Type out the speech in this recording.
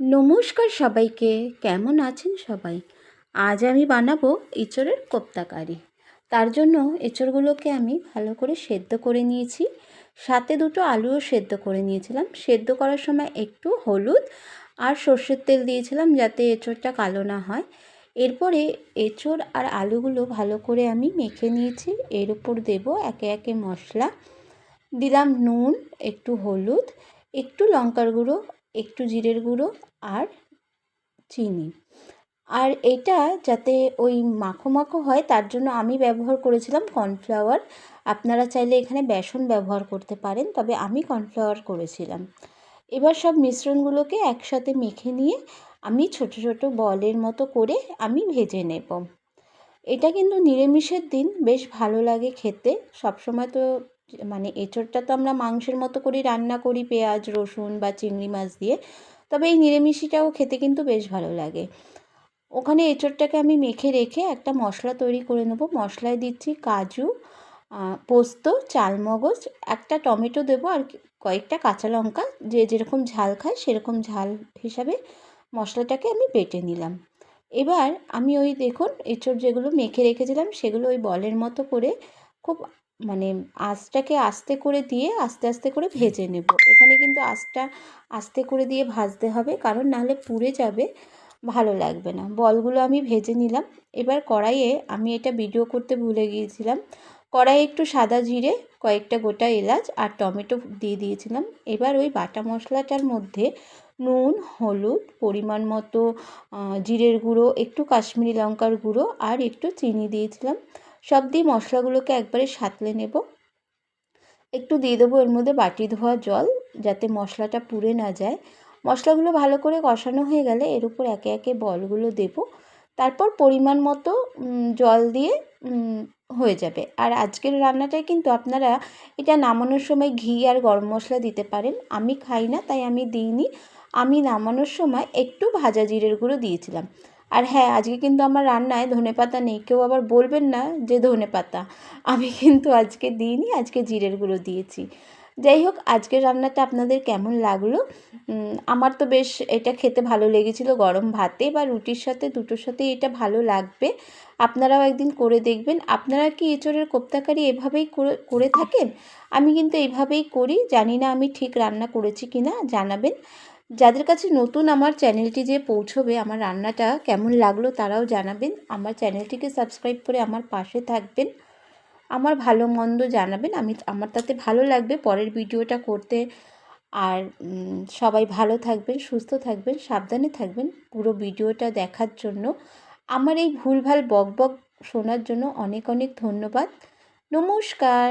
নমস্কার সবাইকে, কেমন আছেন সবাই? আজ আমি বানাবো এঁচড়ের কোপ্তাকারি তার জন্য এঁচড়গুলোকে আমি ভালো করে সেদ্ধ করে নিয়েছি। সাথে দুটো আলুও সেদ্ধ করে নিয়েছিলাম। সেদ্ধ করার সময় একটু হলুদ আর সর্ষের তেল দিয়েছিলাম যাতে এঁচড়টা কালো না হয়। এরপরে এঁচড় আর আলুগুলো ভালো করে আমি মেখে নিয়েছি। এর উপর দেব একে একে মশলা। দিলাম নুন, একটু হলুদ, একটু লঙ্কার গুঁড়ো একটু জিরের গুঁড়ো আর চিনি। আর এটা যাতে ওই মাখো মাখো হয়, তার জন্য আমি ব্যবহার করেছিলাম কর্নফ্লাওয়ার। আপনারা চাইলে এখানে বেসন ব্যবহার করতে পারেন, তবে আমি কর্নফ্লাওয়ার করেছিলাম। এবার সব মিশ্রণগুলোকে একসাথে মেখে নিয়ে আমি ছোট ছোট বলের মতো করে আমি ভেজে নেব। এটা কিন্তু নিরামিষের দিন, বেশ ভালো লাগে খেতে। সবসময় তো মানে এঁচড়টা তো আমরা মাংসের মতো করেই রান্না করি, পেঁয়াজ, রসুন বা চিংড়ি মাছ দিয়ে। তবে এই নিরামিষিটাও খেতে কিন্তু বেশ ভালো লাগে। ওখানে এঁচড়টাকে আমি মেখে রেখে একটা মশলা তৈরি করে নেব। মশলায় দিচ্ছি কাজু পোস্ত, চালমগজ, একটা টমেটো দেবো আর কয়েকটা কাঁচা লঙ্কা। যে যেরকম ঝাল খায় সেরকম ঝাল হিসাবে মশলাটাকে আমি বেটে নিলাম। এবার আমি ওই দেখুন এঁচড় যেগুলো মেখে রেখেছিলাম সেগুলো ওই বলের মতো করে খুব মানে আঁচটাকে আস্তে করে দিয়ে আস্তে আস্তে করে ভেজে নেব। এখানে কিন্তু আঁচটা আস্তে করে দিয়ে ভাজতে হবে, কারণ নাহলে পুড়ে যাবে, ভালো লাগবে না। বলগুলো আমি ভেজে নিলাম। এবার কড়াইয়ে আমি এটা ভিডিও করতে ভুলে গিয়েছিলাম। কড়াইয়ে একটু সাদা জিরে, কয়েকটা গোটা এলাচ আর টমেটো দিয়ে দিয়েছিলাম। এবার ওই বাটা মশলাটার মধ্যে নুন, হলুদ, পরিমাণ মতো জিরের গুঁড়ো, একটু কাশ্মীরি লঙ্কার গুঁড়ো আর একটু চিনি দিয়েছিলাম। সব দিয়ে মশলাগুলোকে একবারে সাঁতলে নেব। একটু দিয়ে দেবো এর মধ্যে বাটি ধোয়া জল যাতে মশলাটা পুড়ে না যায়। মশলাগুলো ভালো করে কষানো হয়ে গেলে এর উপর একে একে বলগুলো দেব। তারপর পরিমাণ মতো জল দিয়ে হয়ে যাবে। আর আজকের রান্নাটায় কিন্তু আপনারা এটা নামানোর সময় ঘি আর গরম মশলা দিতে পারেন। আমি খাই না, তাই আমি দিইনি। আমি নামানোর সময় একটু ভাজা জিরের গুঁড়ো দিয়েছিলাম। আর হ্যাঁ আজকে কিন্তু আমার রান্নায় ধনে পাতা নেই। কেউ আবার বলবেন না যে ধনে পাতা। আমি কিন্তু আজকে দিইনি, আজকে জিরের গুঁড়ো দিয়েছি। যাই হোক, আজকের রান্নাটা আপনাদের কেমন লাগল? আমার তো বেশ এটা খেতে ভালো লেগেছিলো গরম ভাতে বা রুটির সাথে, দুটোর সাথে এটা ভালো লাগবে। আপনারাও একদিন করে দেখবেন। আপনারা কি এঁচড়ের কোপ্তাকারি এভাবেই করে থাকেন? আমি কিন্তু এইভাবেই করি। জানি না আমি ঠিক রান্না করেছি কি না জানাবেন। যাদের কাছে নতুন আমার চ্যানেলটি যে পৌঁছবে, আমার রান্নাটা কেমন লাগল তারাও জানাবেন। আমার চ্যানেলটিকে সাবস্ক্রাইব করে আমার পাশে থাকবেন। আমার ভালো মন্দ জানাবেন। আমি, আমার তাতে ভালো লাগবে পরের ভিডিওটা করতে। আর সবাই ভালো থাকবেন, সুস্থ থাকবেন, সাবধানে থাকবেন পুরো ভিডিওটা দেখার জন্য। আমার এই ভুলভাল বক বক শোনার জন্য অনেক অনেক ধন্যবাদ। নমস্কার।